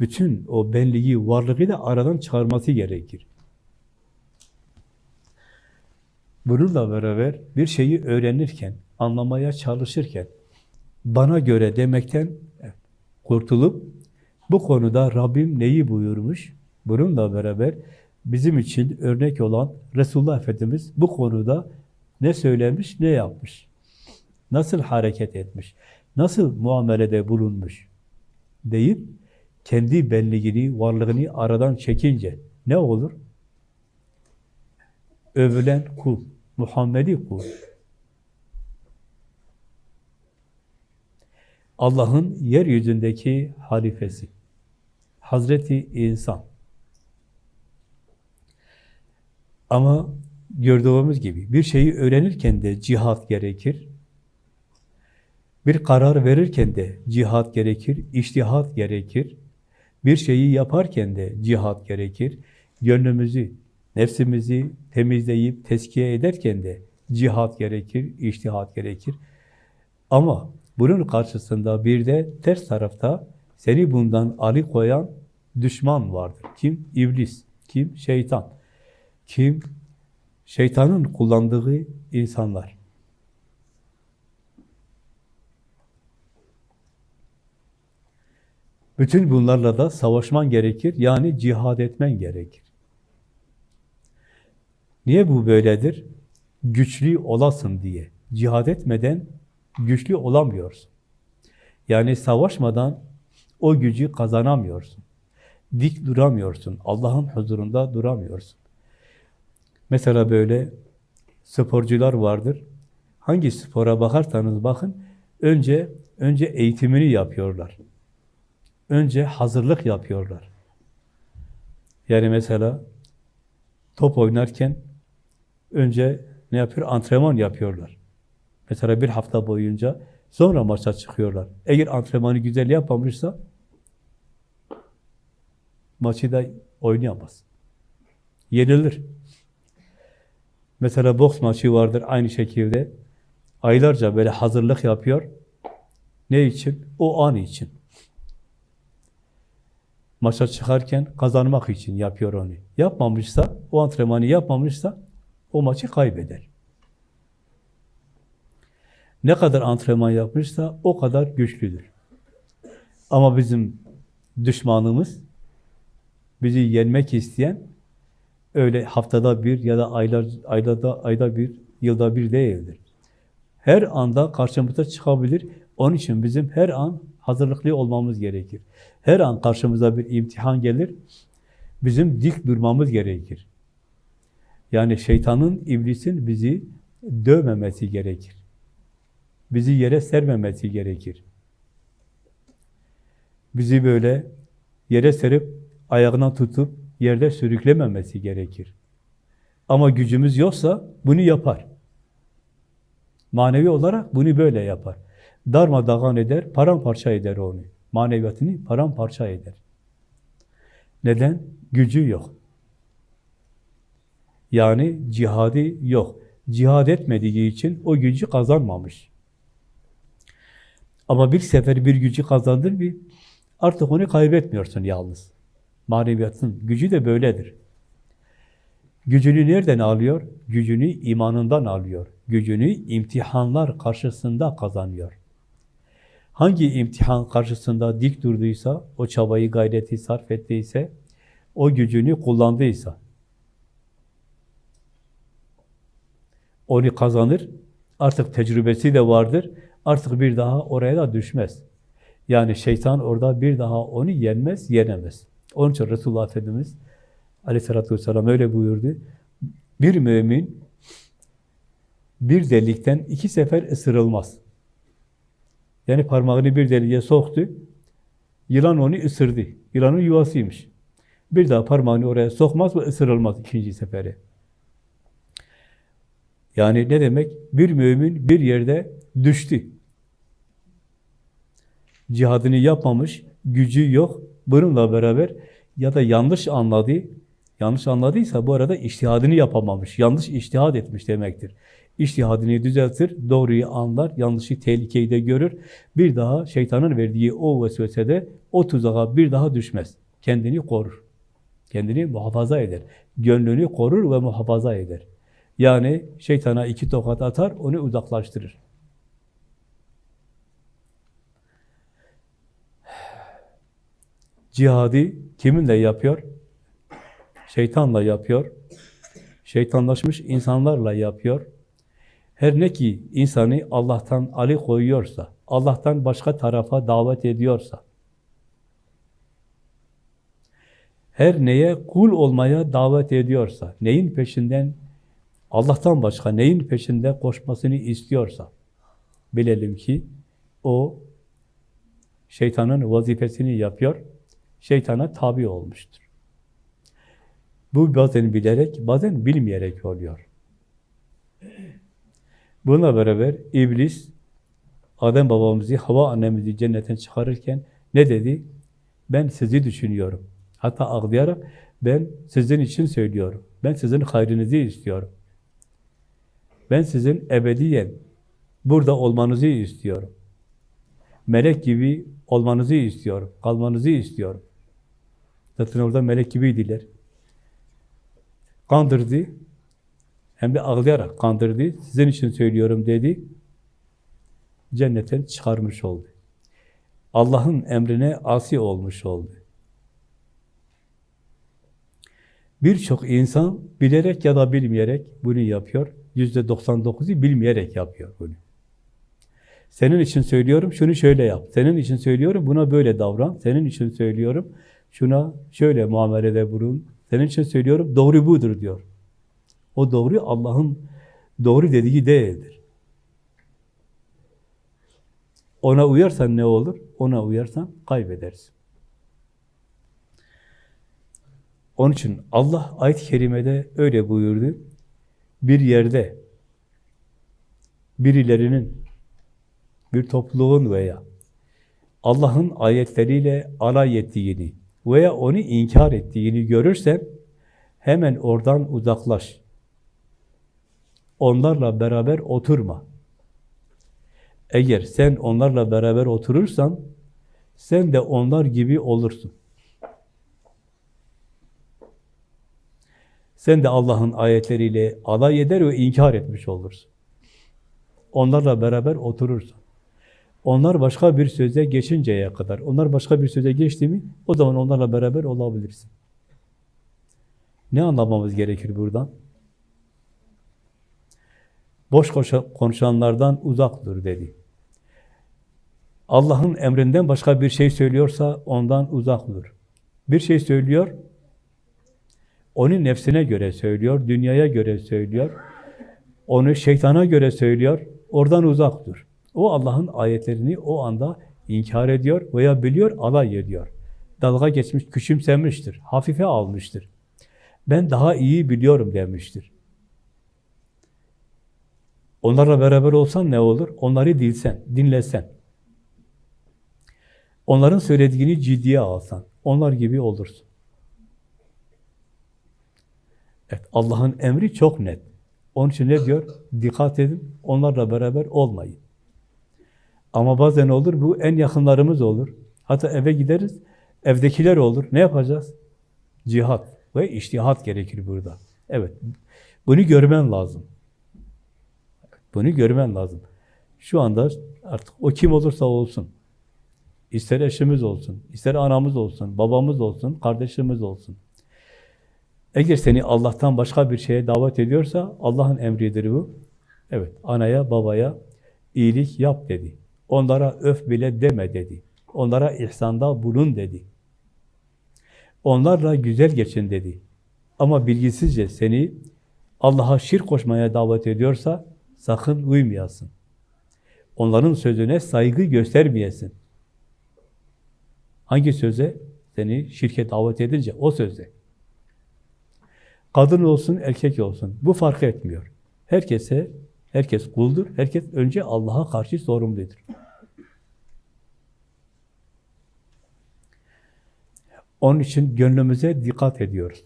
bütün o benliği, varlığı da aradan çıkarması gerekir. Bununla beraber bir şeyi öğrenirken, anlamaya çalışırken, bana göre demekten kurtulup, bu konuda Rabbim neyi buyurmuş? Bununla beraber bizim için örnek olan Resulullah Efendimiz bu konuda ne söylemiş, ne yapmış? Nasıl hareket etmiş? Nasıl muamelede bulunmuş? Deyip kendi benliğini, varlığını aradan çekince ne olur? Övülen kul, Muhammedi kul. Allah'ın yeryüzündeki halifesi. Hazreti insan. Ama gördüğümüz gibi bir şeyi öğrenirken de cihat gerekir. Bir karar verirken de cihat gerekir, iştihat gerekir. Bir şeyi yaparken de cihat gerekir. Gönlümüzü, nefsimizi temizleyip teskiye ederken de cihat gerekir, iştihat gerekir. Ama bunun karşısında bir de ters tarafta seni bundan alıkoyan düşman vardır. Kim? İblis. Kim? Şeytan. Kim? Şeytanın kullandığı insanlar. Bütün bunlarla da savaşman gerekir. Yani cihad etmen gerekir. Niye bu böyledir? Güçlü olasın diye. Cihad etmeden güçlü olamıyorsun. Yani savaşmadan o gücü kazanamıyorsun. Dik duramıyorsun. Allah'ın huzurunda duramıyorsun. Mesela böyle sporcular vardır. Hangi spora bakarsanız bakın, önce önce eğitimini yapıyorlar. Önce hazırlık yapıyorlar. Yani mesela top oynarken önce ne yapıyor? Antrenman yapıyorlar. Mesela bir hafta boyunca sonra maça çıkıyorlar. Eğer antrenmanı güzel yapmamışsa maçı da oynayamaz. Yenilir. Mesela boks maçı vardır aynı şekilde. Aylarca böyle hazırlık yapıyor. Ne için? O an için. Maça çıkarken kazanmak için yapıyor onu. Yapmamışsa, o antrenmanı yapmamışsa o maçı kaybeder. Ne kadar antrenman yapmışsa o kadar güçlüdür. Ama bizim düşmanımız, bizi yenmek isteyen öyle haftada bir ya da aylar ayda ayda bir, yılda bir değildir. Her anda karşımıza çıkabilir. Onun için bizim her an hazırlıklı olmamız gerekir. Her an karşımıza bir imtihan gelir. Bizim dik durmamız gerekir. Yani şeytanın, iblisin bizi dövmemesi gerekir. Bizi yere sermemesi gerekir. Bizi böyle yere serip ayağına tutup yerde sürüklememesi gerekir. Ama gücümüz yoksa bunu yapar. Manevi olarak bunu böyle yapar. Darmadağın eder, paramparça eder onu. Maneviyatını paramparça eder. Neden? Gücü yok. Yani cihadı yok. Cihad etmediği için o gücü kazanmamış. Ama bir sefer bir gücü kazandın mı artık onu kaybetmiyorsun yalnız. Maneviyatın gücü de böyledir. Gücünü nereden alıyor? Gücünü imanından alıyor. Gücünü imtihanlar karşısında kazanıyor. Hangi imtihan karşısında dik durduysa, o çabayı, gayreti sarf ettiyse, o gücünü kullandıysa, onu kazanır, artık tecrübesi de vardır, artık bir daha oraya da düşmez. Yani şeytan orada bir daha onu yenmez, yenemez. Onun için Resulullah Efendimiz aleyhissalatü vesselam öyle buyurdu. Bir mümin bir delikten iki sefer ısırılmaz. Yani parmağını bir deliğe soktu, yılan onu ısırdı. Yılanın yuvasıymış. Bir daha parmağını oraya sokmaz ve ısırılmaz ikinci sefere. Yani ne demek? Bir mümin bir yerde düştü. Cihadını yapmamış, gücü yok. Bununla beraber ya da yanlış anladı. Yanlış anladıysa bu arada iştihadını yapamamış. Yanlış iştihad etmiş demektir. İştihadını düzeltir, doğruyu anlar, yanlışı, tehlikeyi de görür. Bir daha şeytanın verdiği o vesvesede o tuzağa bir daha düşmez. Kendini korur. Kendini muhafaza eder. Gönlünü korur ve muhafaza eder. Yani şeytana iki tokat atar, onu uzaklaştırır. Cihadı kiminle yapıyor? Şeytanla yapıyor. Şeytanlaşmış insanlarla yapıyor. Her ne ki insanı Allah'tan ali koyuyorsa, Allah'tan başka tarafa davet ediyorsa, her neye kul olmaya davet ediyorsa, neyin peşinden, Allah'tan başka neyin peşinde koşmasını istiyorsa, bilelim ki o şeytanın vazifesini yapıyor, şeytana tabi olmuştur. Bu bazen bilerek, bazen bilmeyerek oluyor. Bununla beraber iblis, Adem babamızı, Hava annemizi cennetten çıkarırken ne dedi? Ben sizi düşünüyorum. Hatta ağlayarak ben sizin için söylüyorum. Ben sizin hayrınızı istiyorum. Ben sizin ebediyen burada olmanızı istiyorum. Melek gibi olmanızı istiyorum. Kalmanızı istiyorum. Zaten orada melek gibiydiler. Kandırdı. Hem de ağlayarak kandırdı. Sizin için söylüyorum dedi. Cennetten çıkarmış oldu. Allah'ın emrine asi olmuş oldu. Birçok insan bilerek ya da bilmeyerek bunu yapıyor. Yüzde 99'u bilmeyerek yapıyor bunu. Senin için söylüyorum, şunu şöyle yap. Senin için söylüyorum, buna böyle davran. Senin için söylüyorum, şuna şöyle muamelede bulun. Senin için söylüyorum, doğru budur diyor. O doğru Allah'ın doğru dediği değildir. Ona uyarsan ne olur? Ona uyarsan kaybedersin. Onun için Allah ayet-i kerimede öyle buyurdu. Bir yerde birilerinin, bir topluluğun veya Allah'ın ayetleriyle alay ettiğini veya onu inkar ettiğini görürsen hemen oradan uzaklaş. Onlarla beraber oturma. Eğer sen onlarla beraber oturursan sen de onlar gibi olursun. Sen de Allah'ın ayetleriyle alay eder ve inkar etmiş olursun. Onlarla beraber oturursun. Onlar başka bir söze geçinceye kadar, onlar başka bir söze geçti mi, o zaman onlarla beraber olabilirsin. Ne anlamamız gerekir buradan? Boş konuşanlardan uzak dur dedi. Allah'ın emrinden başka bir şey söylüyorsa ondan uzak dur. Bir şey söylüyor, onu nefsine göre söylüyor, dünyaya göre söylüyor, onu şeytana göre söylüyor, oradan uzak dur. O Allah'ın ayetlerini o anda inkar ediyor veya biliyor, alay ediyor. Dalga geçmiş, küçümsemiştir, hafife almıştır. Ben daha iyi biliyorum demiştir. Onlarla beraber olsan ne olur? Onları dilsen, dinlesen. Onların söylediğini ciddiye alsan, onlar gibi olursun. Evet, Allah'ın emri çok net. Onun için ne diyor? Dikkat edin, onlarla beraber olmayın. Ama bazen olur, bu en yakınlarımız olur. Hatta eve gideriz, evdekiler olur. Ne yapacağız? Cihat ve iştihat gerekir burada. Evet, bunu görmen lazım. Bunu görmen lazım. Şu anda artık o kim olursa olsun, ister eşimiz olsun, ister anamız olsun, babamız olsun, kardeşimiz olsun. Eğer seni Allah'tan başka bir şeye davet ediyorsa Allah'ın emridir bu. Evet, anaya, babaya iyilik yap dedi. Onlara öf bile deme dedi. Onlara ihsanda bulun dedi. Onlarla güzel geçin dedi. Ama bilgisizce seni Allah'a şirk koşmaya davet ediyorsa sakın uymayasın. Onların sözüne saygı göstermeyesin. Hangi söze? Seni şirke davet edince o söze. Kadın olsun, erkek olsun. Bu fark etmiyor. Herkese, herkes kuldur. Herkes önce Allah'a karşı sorumludur. Onun için gönlümüze dikkat ediyoruz.